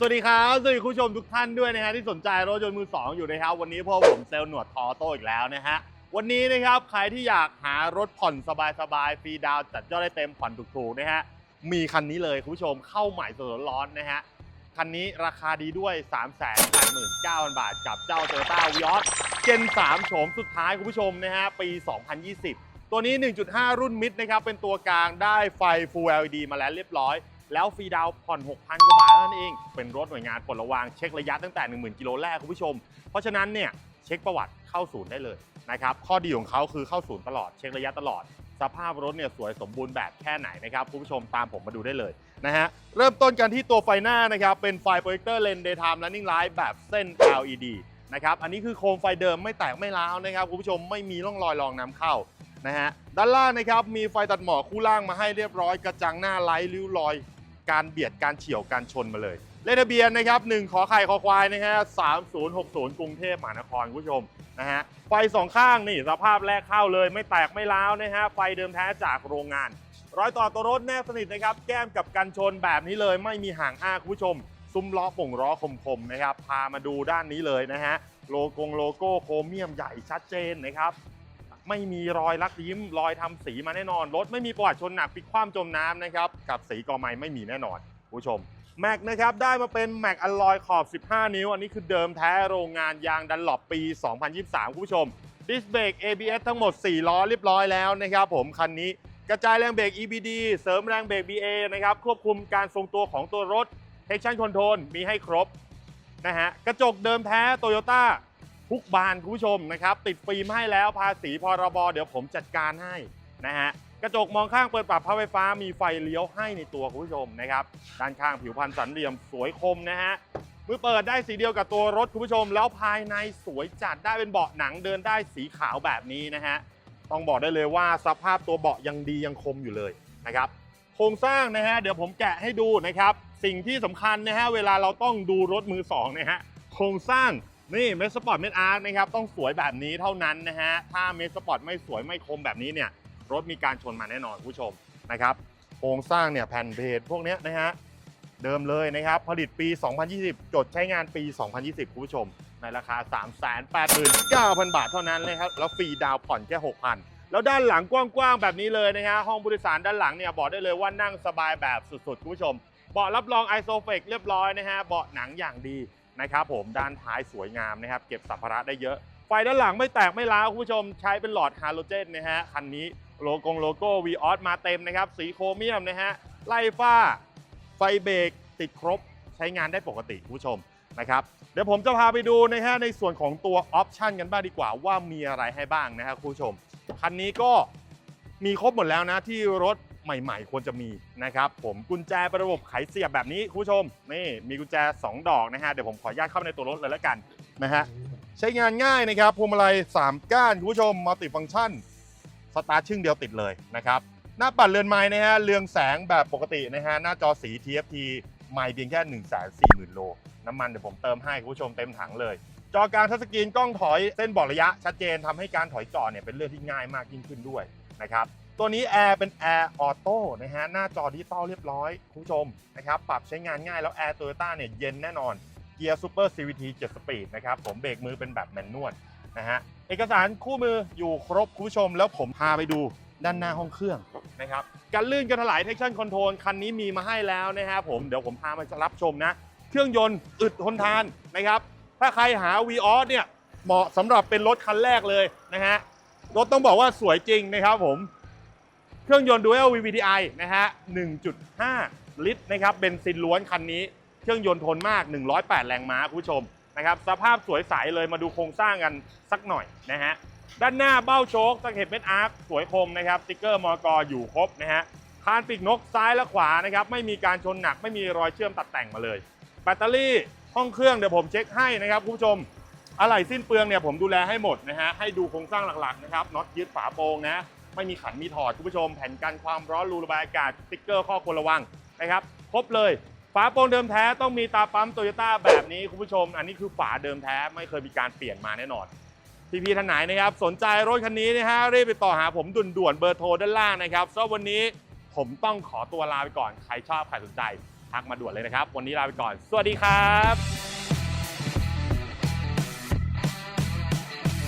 สวัสดีครับ สวัสดีคุณผู้ชมทุกท่านด้วยนะฮะที่สนใจรถยนต์มือสองอยู่นะครับ วันนี้พวกผมเซลล์หนวดทอโต้อีกแล้วนะฮะ วันนี้นะครับใครที่อยากหารถผ่อนสบายๆฟรีดาวจัดยอดได้เต็มผ่อนถูกๆนะฮะ มีคันนี้เลยคุณผู้ชมเข้าใหม่สดร้อนนะฮะ คันนี้ราคาดีด้วย 3 8 9 0 0 0 บาทกับเจ้า Toyota v i o s เจน3โฉมสุดท้ายคุณผู้ชมนะฮะปี 2020 ตัวนี้ 1.5 รุ่นมิดนะครับเป็นตัวกลางได้ไฟ Full LED มาแล้วเรียบร้อย แล้วฟรีดาวน์ผ่อน 6,000 กว่าบาทเท่านั้นเอง เป็นรถหน่วยงานปลดระวางเช็คระยะตั้งแต่ 10,000 กิโลแรกคุณผู้ชม เพราะฉะนั้นเนี่ยเช็คประวัติเข้าศูนย์ได้เลยนะครับ ข้อดีของเขาคือเข้าศูนย์ตลอดเช็คระยะตลอด สภาพรถเนี่ยสวยสมบูรณ์แบบแค่ไหนนะครับคุณผู้ชมตามผมมาดูได้เลยนะฮะ เริ่มต้นกันที่ตัวไฟหน้านะครับ เป็นไฟโปรเจคเตอร์เลน daytime running light แบบเส้น LED นะครับ อันนี้คือโคมไฟเดิมไม่แตกไม่ร้าวนะครับคุณผู้ชมไม่มีร่องรอยรองน้ำเข้านะฮะ ด้านล่างนะครับมีไฟตัดหมอกคู่ล่างมาให้เรียบร้อยกระจังหน้าไร้ริ้วรอย การเบียดการเฉียวการชนมาเลย เลขทะเบียนนะครับ1ขอไข่คอควายนะฮะ3060 กรุงเทพมหานครคุณผู้ชมนะฮะไฟสองข้างนี่สภาพแรกเข้าเลย ไม่แตกไม่ร้าวนะฮะไฟเดิมแท้จากโรงงานรอยต่อตัวรถแนบสนิทนะครับแก้มกับกันชนแบบนี้เลยไม่มีห่างอ้าคุณผู้ชม ซุ้มล้อป่งล้อคมๆนะครับพามาดูด้านนี้เลยนะฮะโลโกงโลโก้โครเมียมใหญ่ชัดเจนนะครับ ไม่มีรอยลักยิ้ม รอยทำสีมาแน่นอน รถไม่มีประวัติชนหนักพลิกคว่ำจมน้ำนะครับกับสีกอไม้ไม่มีแน่นอนผู้ชมแม็กนะครับได้มาเป็นแม็กอลลอยขอบ 15 นิ้ว อันนี้คือเดิมแท้โรงงานยางดันหลบปี 2023 คุณผู้ชมดิสเบรก ABS ทั้งหมด 4 ล้อเรียบร้อยแล้วนะครับผมคันนี้กระจายแรงเบรก EBD เสริมแรงเบรก BA นะครับควบคุมการทรงตัวของตัวรถ Traction Control มีให้ครบนะฮะกระจกเดิมแท้ Toyota ทุกบานคุณผู้ชมนะครับ ติดฟิล์มให้แล้วภาษีพรบ เดี๋ยวผมจัดการให้นะฮะกระจกมองข้างเปิดปรับพับไฟฟ้ามีไฟเลี้ยวให้ในตัวคุณผู้ชมนะครับด้านข้างผิวพรรณสันเหลี่ยมสวยคมนะฮะมือเปิดได้สีเดียวกับตัวรถคุณผู้ชม แล้วภายในสวยจัดได้เป็นเบาะหนังเดินได้สีขาวแบบนี้นะฮะต้องบอกได้เลยว่าสภาพตัวเบาะยังดียังคมอยู่เลยนะครับโครงสร้างนะฮะเดี๋ยวผมแกะให้ดูนะครับ สิ่งที่สำคัญนะฮะเวลาเราต้องดูรถมือสองนะฮะโครงสร้าง นี่เมสปอร์ตเมสอาร์นะครับต้องสวยแบบนี้เท่านั้นนะฮะถ้าเมสปอร์ตไม่สวยไม่คมแบบนี้เนี่ยรถมีการชนมาแน่นอนคุณผู้ชมนะครับโครงสร้างเนี่ยแผ่นเพจพวกเนี้ยนะฮะเดิมเลยนะครับผลิตปี 2020 จดใช้งานปี 2020 คุณผู้ชม ในราคา 389,000 บาทเท่านั้นเลยครับแล้วฟรีดาวน์ผ่อนแค่ 6,000 แล้วด้านหลังกว้างๆแบบนี้เลยนะฮะห้องผู้โดยสารด้านหลังเนี่ยบอกได้เลยว่านั่งสบายแบบสุดๆ คุณผู้ชมเบาะรับรองไอโซเฟกเรียบร้อยนะฮะเบาะหนังอย่างดี นะครับผมด้านท้ายสวยงามนะครับ เก็บสัมภาระได้เยอะ ไฟด้านหลังไม่แตกไม่ร้าคุณผู้ชมใช้เป็นหลอดฮาโลเจนนะฮะคันนี้โลโกงโลโก้วีออสมาเต็มนะครับ สีโครเมียมนะฮะไล่ฝ้า ไฟเบรกติดครบใช้งานได้ปกติคุณผู้ชมนะครับเดี๋ยวผมจะพาไปดูนะฮะในส่วนของตัวออปชันกันบ้างดีกว่าว่ามีอะไรให้บ้างนะครับคุณผู้ชมคันนี้ก็มีครบหมดแล้วนะที่รถ ใหม่ๆ ควรจะมีนะครับผมกุญแจประบบไขเสียบแบบนี้คุณผู้ชมนี่มีกุญแจ 2 ดอกนะฮะเดี๋ยวผมขออนุญาตเข้าไปในตัวรถเลยแล้วกันนะฮะใช้งานง่ายนะครับพวงมาลัย 3 ก้านคุณผู้ชมมัลติฟังก์ชันสตาร์ทชึ่งเดียวติดเลยนะครับหน้าปัดเรือนไม้นะฮะเรืองแสงแบบปกตินะฮะหน้าจอสี TFT ไม่เพียงแค่1 4 0 0 0 0โล น้ำมันเดี๋ยวผมเติมให้คุณผู้ชมเต็มถังเลย จอกลางทัชสกรีนกล้องถอยเส้นบอกระยะชัดเจนทำให้การถอยจอเนี่ยเป็นเรื่องที่ง่ายมากยิ่งขึ้นด้วยนะครับ ตัวนี้แอร์เป็นแอร์ออโต้นะฮะหน้าจอดิจิตอลเรียบร้อยคุณผู้ชมนะครับปรับใช้งานง่ายแล้วแอร์โตโยต้าเนี่ยเย็นแน่นอนเกียร์ซูเปอร์ CVT 7สปีดนะครับผมเบรกมือเป็นแบบแมนนวลนะฮะเอกสารคู่มืออยู่ครบคุณผู้ชม แล้วผมพาไปดูด้านหน้าห้องเครื่องนะครับการลื่นกันถลาย traction control คันนี้มีมาให้แล้วนะฮะผมเดี๋ยวผมพามารับชมนะ เครื่องยนต์อึดทนทานนะครับ ถ้าใครหา v ีออสเนี่ยเหมาะสำหรับเป็นรถคันแรกเลยนะฮะรถต้องบอกว่าสวยจริงนะครับผม เครื่องยนต์ Dual VVTi นะฮะ 1.5 ลิตรนะครับเบนซินล้วนคันนี้ เครื่องยนต์ทนมาก 108 แรงม้าคุณผู้ชมนะครับสภาพสวยใสเลยมาดูโครงสร้างกันสักหน่อยนะฮะด้านหน้าเบ้าโชคตะเข็บเม็ดอาร์คสวยคมนะครับสติ๊กเกอร์มอกอยู่ครบนะฮะคานปีกนกซ้ายและขวานะครับไม่มีการชนหนักไม่มีรอยเชื่อมตัดแต่งมาเลย แบตเตอรี่ห้องเครื่องเดี๋ยวผมเช็คให้นะครับคุณผู้ชมอะไหล่สิ้นเปลืองเนี่ยผมดูแลให้หมดนะฮะให้ดูโครงสร้างหลักๆนะครับน็อตยึดฝาโปรงนะ ไม่มีขันมีถอดคุณผู้ชม แผ่นกันความร้อนรูระบายอากาศสติ๊กเกอร์ข้อควรระวังนะครับครบเลยฝาโปรงเดิมแท้ต้องมีตาปั๊มโตโยต้าแบบนี้คุณผู้ชม อันนี้คือฝาเดิมแท้ไม่เคยมีการเปลี่ยนมาแน่นอนพี่พี่ๆท่านไหนนะครับ สนใจรถคันนี้นะฮะรีบไปต่อหาผมด่วนๆเบอร์โทรด้านล่างนะครับสำหรับวันนี้ผมต้องขอตัวลาไปก่อนใครชอบใครสนใจทักมาด่วนเลยนะครับ วันนี้ลาไปก่อน สวัสดีครับ